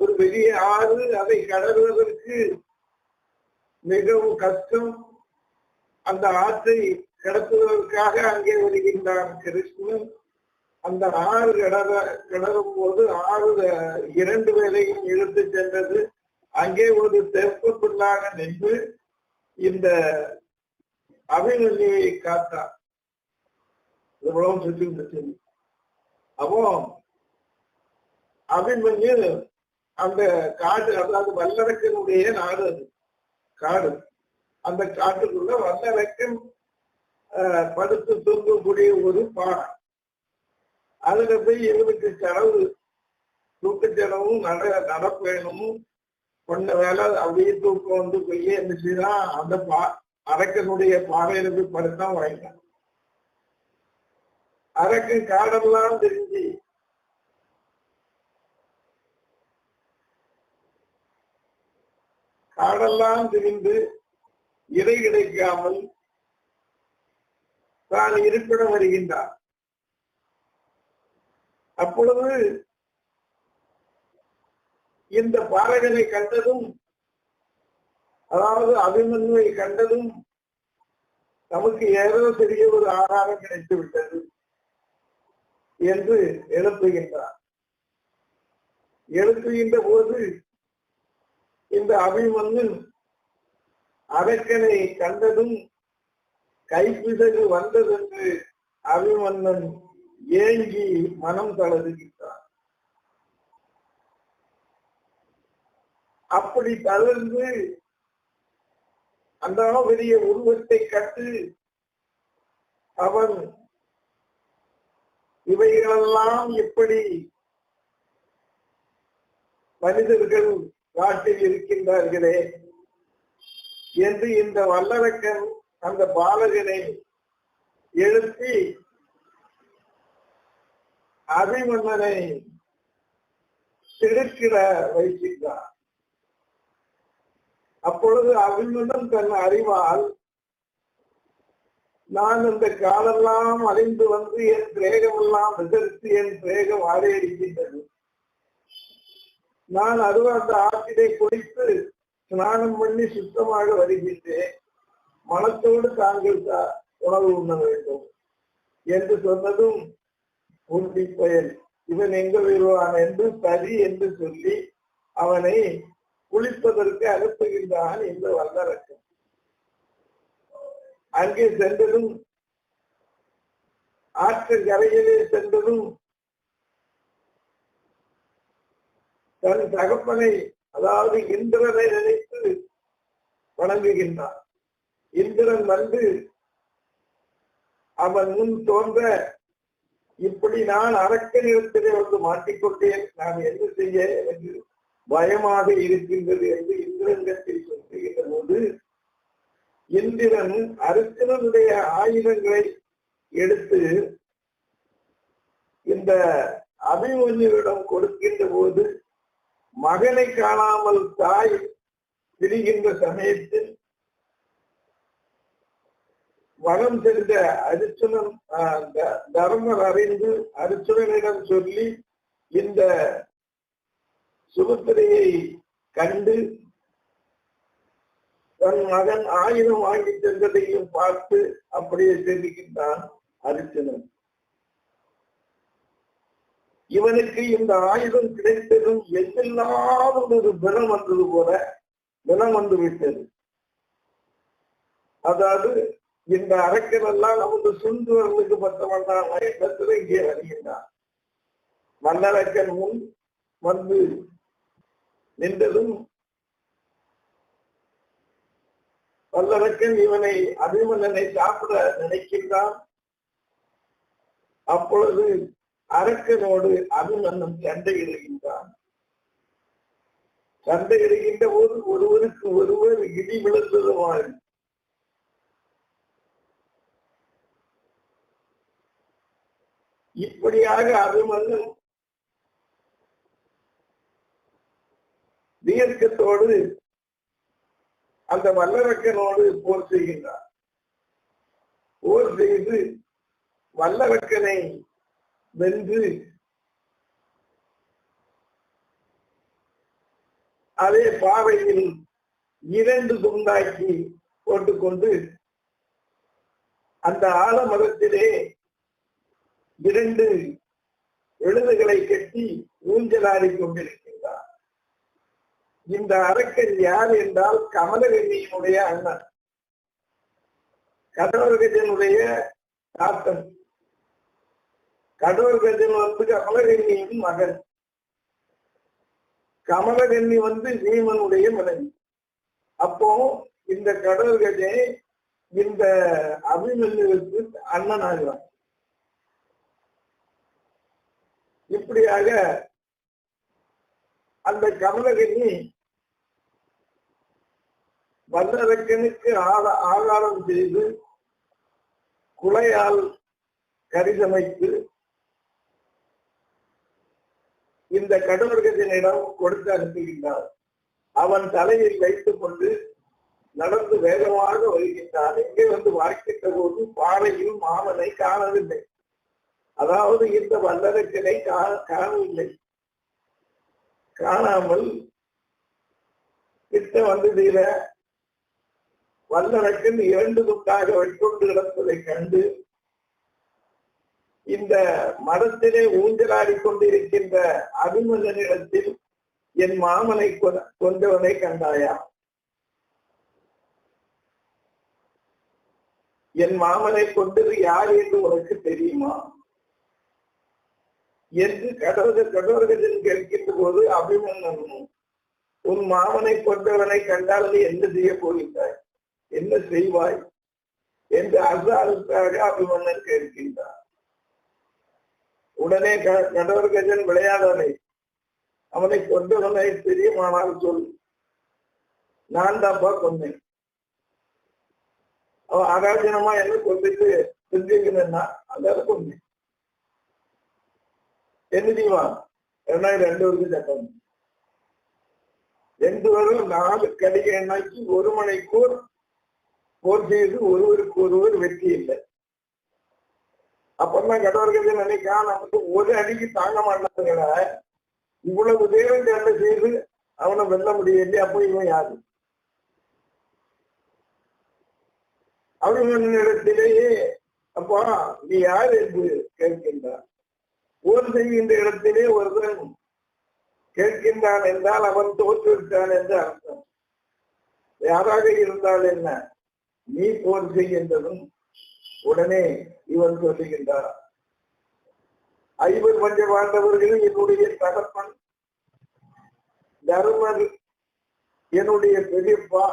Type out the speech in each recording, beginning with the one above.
ஒரு பெரிய ஆறு அதை கடல்வதற்கு மிகவும் கஷ்டம். அந்த ஆற்றை கடத்துவதற்காக அங்கே வருகின்றான் கிருஷ்ணன். அந்த ஆறு கடற கிளறும் போது ஆறு இரண்டு வேலையும் இழுத்து சென்றது. அங்கே ஒரு தெப்பத்துள்ளாக நின்று இந்த அபிமன்யுவை காத்தார். இவ்வளவு சுற்றி அப்போ அபிமன்யு அந்த காடு அதாவது வல்லரக்கனுடைய நாடு அது. காடு. அந்த காட்டுக்குள்ள வல்லரக்கன் அஹ், படுத்து தூங்கக்கூடிய ஒரு பாடம் அதுல போய் இவனுக்கு செலவு தூக்க செலவும் நட நடப்பயணமும் கொண்ட வேலை அப்படியே தூக்கம் வந்து போய் என்ன அந்த பா அரக்கனுடைய பாறையில போய் படுத்தான் வாங்கிட்டான் அரக்கு காடெல்லாம் தெரிஞ்சு காடெல்லாம் திரிந்து இடை கிடைக்காமல் தான் இருப்பிடம் வருகின்றார். அப்பொழுது இந்த பாலகனை கண்டதும் அதாவது அபிமன்யுவை கண்டதும் நமக்கு ஏதோ பெரிய ஒரு ஆதாரம் கிடைத்து விட்டது என்று எழுப்புகின்றார். எழுப்புகின்ற போது இந்த அபிமன்யன் அரக்கனை கண்டதும் கைப்பிசகு வந்ததென்று அபிமன்னன் ஏங்கி மனம் தளர்கின்றான் அப்படி தளர்ந்து அந்த பெரிய உருவத்தை கண்டு அவன் இவைகளெல்லாம் எப்படி மனிதர்கள் காட்டில் இருக்கின்றார்களே என்று இந்த வல்லரக்கன் அந்த பாலகனை எழுப்பி அபிமன்னனை திடுக்கிட வைக்கின்றார். அப்பொழுது அபிமன்னன் தன் அறிவால் நான் இந்த காலெல்லாம் அழிந்து வந்து என் பிரேகமெல்லாம் விசரித்து என் பிரேகம் ஆடையடிக்கின்றது நான் அது அந்த ஆற்றினை குடித்து ஸ்நானம் பண்ணி சுத்தமாக வருகின்றேன். மனத்தோடு தாங்கள் உணவு உண்ண வேண்டும். என்று சொன்னதும் உண்டி பயல் இவன் எங்க வருவான் என்று சரி என்று சொல்லி அவனை குளிப்பதற்கு அனுப்புகின்றான் இந்த வல்லரசன். அங்கே சென்றதும் ஆற்று கரையிலே சென்றதும் தன் தகப்பனை அதாவது இந்திரனை நினைத்து வணங்குகின்றான். இந்திரன் வந்து அவன் முன் தோன்ற இப்படி நான் அரக்கனிடத்திலே வந்து மாட்டிக்கொண்டேன். நான் என்ன செய்ய எனக்கு பயமாக இருக்கின்றது என்று இந்திரங்கத்தில் சொல்லுகின்ற போது இந்திரன் அர்ஜுனனுடைய ஆயுதங்களை எடுத்து இந்த அபிமன்யுவிடம் கொடுக்கின்ற போது மகனை காணாமல் தாய் பிரிகின்ற சமயத்தில் வனம் சென்ற அர்ச்சுனன் தர்மர் அறிந்து அர்ச்சுனனிடம் சொல்லி இந்த சுபத்திரையை கண்டு தன் மகன் ஆயுதம் வாங்கி சென்றதையும் பார்த்து அப்படியே தெரிவிக்கின்றான் அர்ச்சுனன். இவனுக்கு இந்த ஆயுதம் கிடைத்ததும் எதில்லாத ஒரு பிணம் வந்தது போல பிணம் வந்து விட்டது. அதாவது இந்த அரக்கன் எல்லாம் நமது சுண்டுவர்களுக்கு பத்தவன் தான் இடத்துல இங்கே வருகின்றான் மன்னரக்கன் முன் வந்து நின்றதும் வல்லரக்கன் இவனை அபிமன்னனை சாப்பிட நினைக்கின்றான். அப்பொழுது அரக்கனோடு அபிமன்னன் சண்டையிடுகின்றான் சண்டையிடுகின்ற போது ஒருவருக்கு ஒருவர் இடி விழுந்ததுமாறு இப்படியாக அபிமன்னன் தீர்க்கத்தோடு அந்த வல்லரக்கனோடு போர் செய்கின்றார் போர் செய்து வல்லரக்கனை வென்று அதே பாவையில் இரண்டு துண்டாக்கி போட்டுக்கொண்டு அந்த ஆலமரத்திலே இரண்டு எழுதுகளை கட்டி ஊஞ்சலாடி கொண்டிருக்கின்றார். இந்த அரக்கன் யார் என்றால் கமலகண்ணியினுடைய அண்ணன். கடவர்கஜனுடைய தாத்தன். கடவுள் வந்து கமலகண்ணியின் மகன். கமலகண்ணி வந்து சீமனுடைய மனைவி. அப்போ இந்த கடவுள் கஜை இந்த அபிமன்யுவுக்கு அண்ணன் ஆகிறான் இப்படியாக அந்த கமலகண்ணி வல்லரக்கனுக்கு ஆகாரம் செய்து குலையால் கரிசமைத்து இந்த கடவர்கஜனிடம் கொடுத்து அனுப்புகின்றார். அவன் தலையில் வைத்துக் கொண்டு நடந்து வேகமாக வருகின்றான். எங்கே வந்து வாய்க்கிட்ட போது பாறையில் மாமனை காணவில்லை. அதாவது இந்த வல்லரக்கனை காணவில்லை. காணாமல் கிட்ட வந்து தீர வல்லரக்கன் இரண்டு துண்டாக வெட்டுண்டு கிடப்பதை கண்டு இந்த மரத்திலே ஊஞ்சலாடி கொண்டிருக்கின்ற அபிமன்னனிடத்தில் என் மாமனை கொண்டவனை கண்டாயா? என் மாமனை கொண்டது யார் என்று உனக்கு தெரியுமா? என்று கடவுள் கடவுள்களின் கேட்கின்ற போது அபிமன்னனும் உன் மாமனை கொண்டவனை கண்டால் நீ என்ன செய்ய போகின்றாய்? என்ன செய்வாய்? என்று அசாருக்காக அபிமன்னன் கேட்கின்றார் உடனே கடவர்கஜன் விளையாடலை அவனை கொண்டவனை தெரியுமானால் சொல். நான் தான்ப்பா கொண்டேன் அவன் ஆகாஜனமா என்ன கொண்டுட்டு செஞ்சுக்கணும்னா அதால கொண்டேன் என்ன செய்வான் ரெண்டாயிரம் ரெண்டு வருஷம் சட்டம். ரெண்டு வரும் நாலு கடிகை எண்ணாக்கி ஒரு மணிக்கூர் போர் செய்து ஒருவருக்கு ஒருவர் வெற்றி இல்லை. அப்பதான் கடவுள்கள் நினைக்கா நமக்கு ஒரு அடிக்கு தாங்க மாட்டாங்கள இவ்வளவு தேவன் என்ன செய்து அவனை வெல்ல முடியல அப்ப இவன் யாரு? அவர்களிடத்திலேயே அப்பா நீ யார் என்று கேட்கின்றார். போர் செய்கின்ற இடத்திலே ஒருவன் கேட்கின்றான் என்றால் அவன் தோற்றுவிட்டான் என்று அர்த்தம். யாராக இருந்தால் என்ன? நீ போர் செய்கின்றதும் உடனே இவன் சொல்லுகின்றார் ஐவர் பஞ்ச வாழ்ந்தவர்கள் என்னுடைய தகப்பன் தர்மர் என்னுடைய பெரியப்பா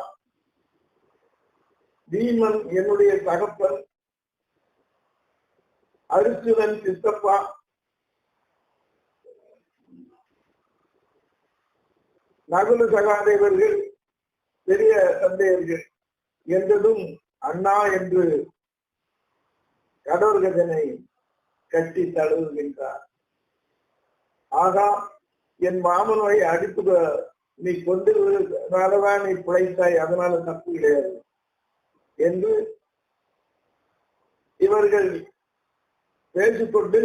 பீமன் என்னுடைய தகப்பன் அர்ஜுனன் சித்தப்பா நகுல சகாதேவர்கள் பெரிய தந்தையர்கள் என்றதும் அண்ணா என்று கடோர்கஜனை கட்டி தழுவுகின்றார். ஆகா என் மாமனை அடிப்பு நீ கொண்டுதான் நீ பிழைத்தாய் அதனால தப்பு கிடையாது என்று இவர்கள் பேசிக்கொண்டு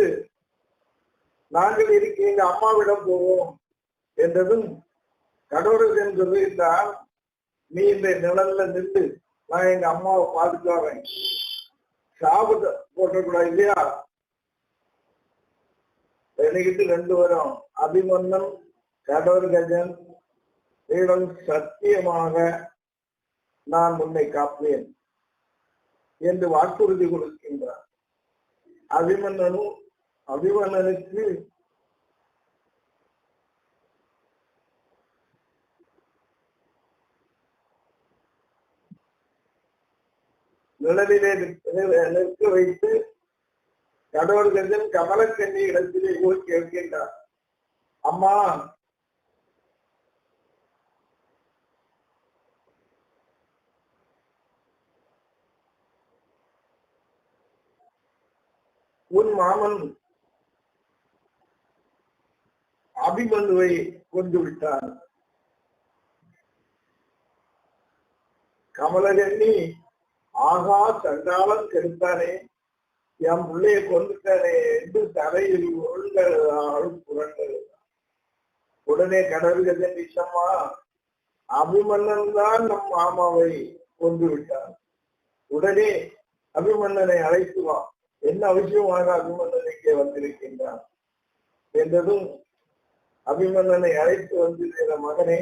நாங்கள் இருக்க எங்க அம்மாவிடம் போவோம்? என்றதும் கடவுள் சொல்லியிருந்தால் நீ இந்த நிழல்ல நின்று நான் எங்க அம்மாவை பாதுகாவேன் சாபத்தை போட்டக்கூடாது இல்லையா? எனக்கிட்டு ரெண்டு வரும் அபிமன்னம் கடவுள் கஜன் இடம் சத்தியமாக நான் உன்னை காப்பேன் என்று வாக்குறுதி கொடுக்கின்றார். அபிமன்னனும் அபிமன்னனுக்கு நிழலிலே நிற்க வைத்து கடவுள்கஞ்சன் கமலக்கண்ணி இடத்திலே போய் கேட்கின்றார். அம்மா உன் மாமன் அபிமனுவை கொண்டு விட்டான். கமலகண்ணி ஆகா சண்டாளம் கெடுத்தானே? என் பிள்ளைய கொண்டுட்டானே என்று தரையில் ஒழுங்காள் புரண்டது. உடனே கடவுள்கதன் விஷமா அபிமன்னன் தான் நம் மாமாவை கொண்டு விட்டார் உடனே அபிமன்னனை அழைத்து வா. என்ன அவசியமாக அபிமன்னன் இங்கே வந்திருக்கின்றான்? என்றதும் அபிமன்னனை அழைத்து வந்திருக்கிற மகனே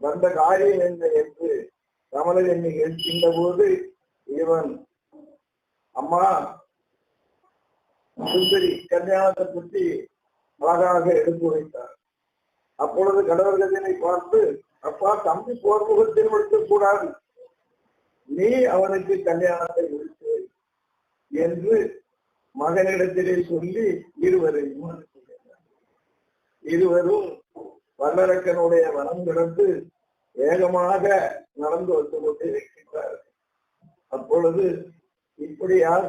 வந்த காரியம் என்ன என்று கமலர் என்னை எழுப்பின்ற போது இவன் அம்மா சுந்தரி கல்யாணத்தை பற்றி அழகாக எடுத்து வைத்தார் அப்பொழுது கடவர்கஜனை பார்த்து அப்பா தம்பி போர்முகத்தில் முடிக்கக் கூடாது நீ அவனுக்கு கல்யாணத்தை முடித்து என்று மகனிடத்திலே சொல்லி இருவரையும் அனுப்பினார். இருவரும் வல்லரக்கனுடைய வனம் கிடந்து வேகமாக நடந்து வந்து கொண்டு இருக்கின்றார்கள் அப்பொழுது இப்படியாக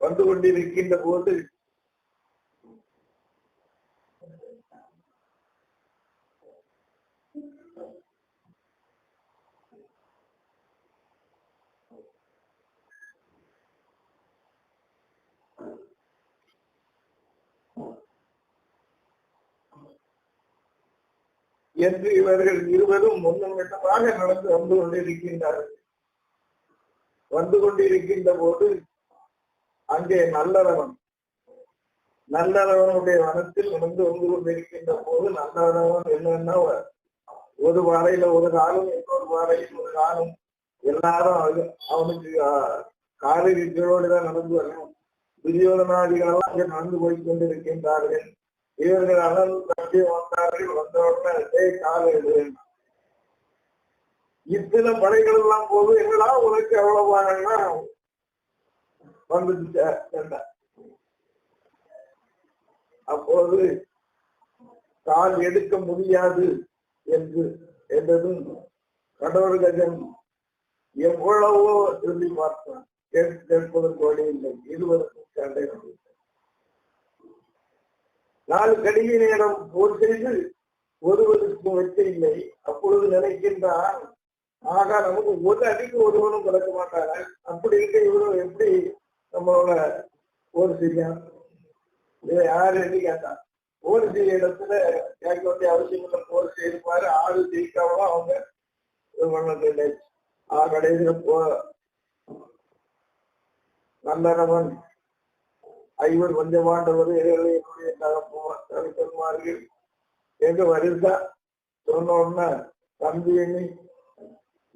வந்து கொண்டிருக்கின்ற போது என்று இவர்கள் இருவரும் முன்னமிட்டமாக நடந்து வந்து கொண்டிருக்கின்றார்கள். வந்து கொண்டிருக்கின்ற போது அங்கே நல்லரவன் நல்லரவனுடைய வனத்தில் நடந்து வந்து கொண்டிருக்கின்ற போது நல்லரவன் என்னன்னா ஒரு வாரையில ஒரு காலம் இன்னொரு வாரையில் ஒரு காலம் எல்லாரும் அவனுக்கு காலில் கீழோடு தான் நடந்து வரணும். துரியோதனாதிகளெல்லாம் அங்கே நடந்து போய் கொண்டிருக்கின்றார்கள். இவர்கள் அனல் தம்பி வந்தார்கள் வந்தவுடனே அதே காலையில் எடு இத்தனை படைகள் எல்லாம் போது எங்களா உனக்கு எவ்வளவு வாங்கினா அப்போது கால் எடுக்க முடியாது என்று என்றதும் கடவுள் கஜன் எவ்வளவோ சொல்லி பார்த்தான். கேட்பதற்கு வழி இல்லை. இருவருக்கும் சண்டை நடந்தது. நாலு கடிகை நேரம் போர் செய்து ஒருவருக்கும் வெற்றி இல்லை அப்பொழுது நினைக்கின்றார் ஆகா நமக்கு ஒரு அடிக்கு ஒருவனும் கிடக்க மாட்டாங்க அப்படி இருக்க இவரும் எப்படி நம்மளோட போர் செய்யும் இதை யாரு என்று கேட்டான் போர் செய்ய இடத்துல கேட்க வேண்டிய அவசியம் இல்லை. போர் செய்திருப்பாரு ஆறு ஜெயிக்காமலும் அவங்க இது பண்ணது இல்லை ஆ கடைசியில போ நல்லவன் ஐவர் கொஞ்சமாண்டவர் என்னுடைய தகப்பன்மார்கள் எங்க வருதா? சொன்னோம்னா தம்பி எண்ணி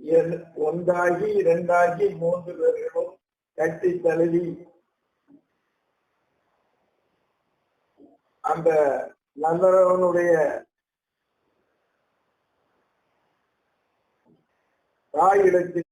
என்- ஒன்றாகி இரண்டாகி மூன்று பேர்களும் கட்டி தழுவி அந்த நல்லவனுடைய தாயிடத்தில்